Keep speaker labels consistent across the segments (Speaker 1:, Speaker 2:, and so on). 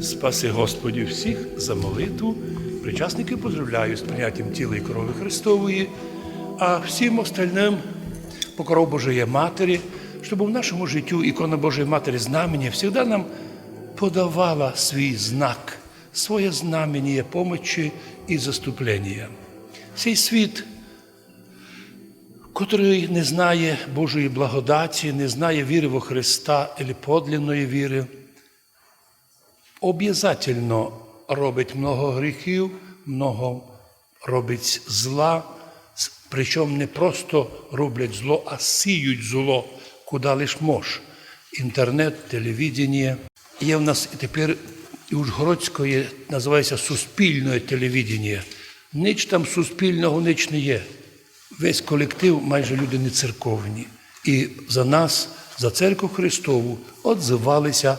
Speaker 1: Спаси Господі всіх за молитву. Причасники поздравляю з прийняттям тіла і крови Христової, а всім остальним покров Божої Матері, щоб в нашому життю ікона Божої Матері знамення завжди нам подавала свій знак, своє знамення помочі і заступлення. Цей світ котрий не знає Божої благодаті, не знає віри во Христа або подлинної віри, обов'язательно робить много гріхів, много робить зла, причому не просто роблять зло, а сіють зло, куди лиш мож. Інтернет, телевідення. Є в нас і тепер і Ужгородської називається суспільне телевідення. Ніч там суспільного ніч не є. Весь колектив, майже люди не церковні. І за нас, за церкву Христову, отзивалися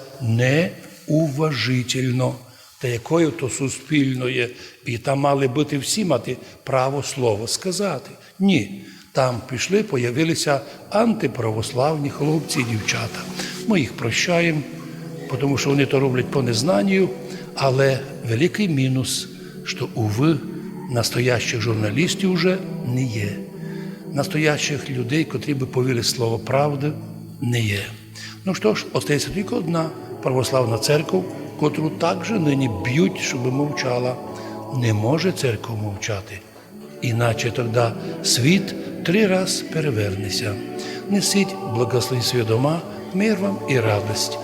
Speaker 1: неуважительно. Та якою то суспільно є. І там мали бути всі мати право слово сказати. Ні. Там пішли, появилися антиправославні хлопці і дівчата. Ми їх прощаємо, тому що вони то роблять по незнанню, але великий мінус, що, уви, настоящих журналістів вже не є. Настоящих людей, котрі би повіли слово правди, не є. Ну що ж, остається тільки одна православна церква, котру також нині б'ють, щоб мовчала. Не може церква мовчати. Іначе тоді світ три раз перевернеться. Несіть благослові свої дома, мир вам і радость.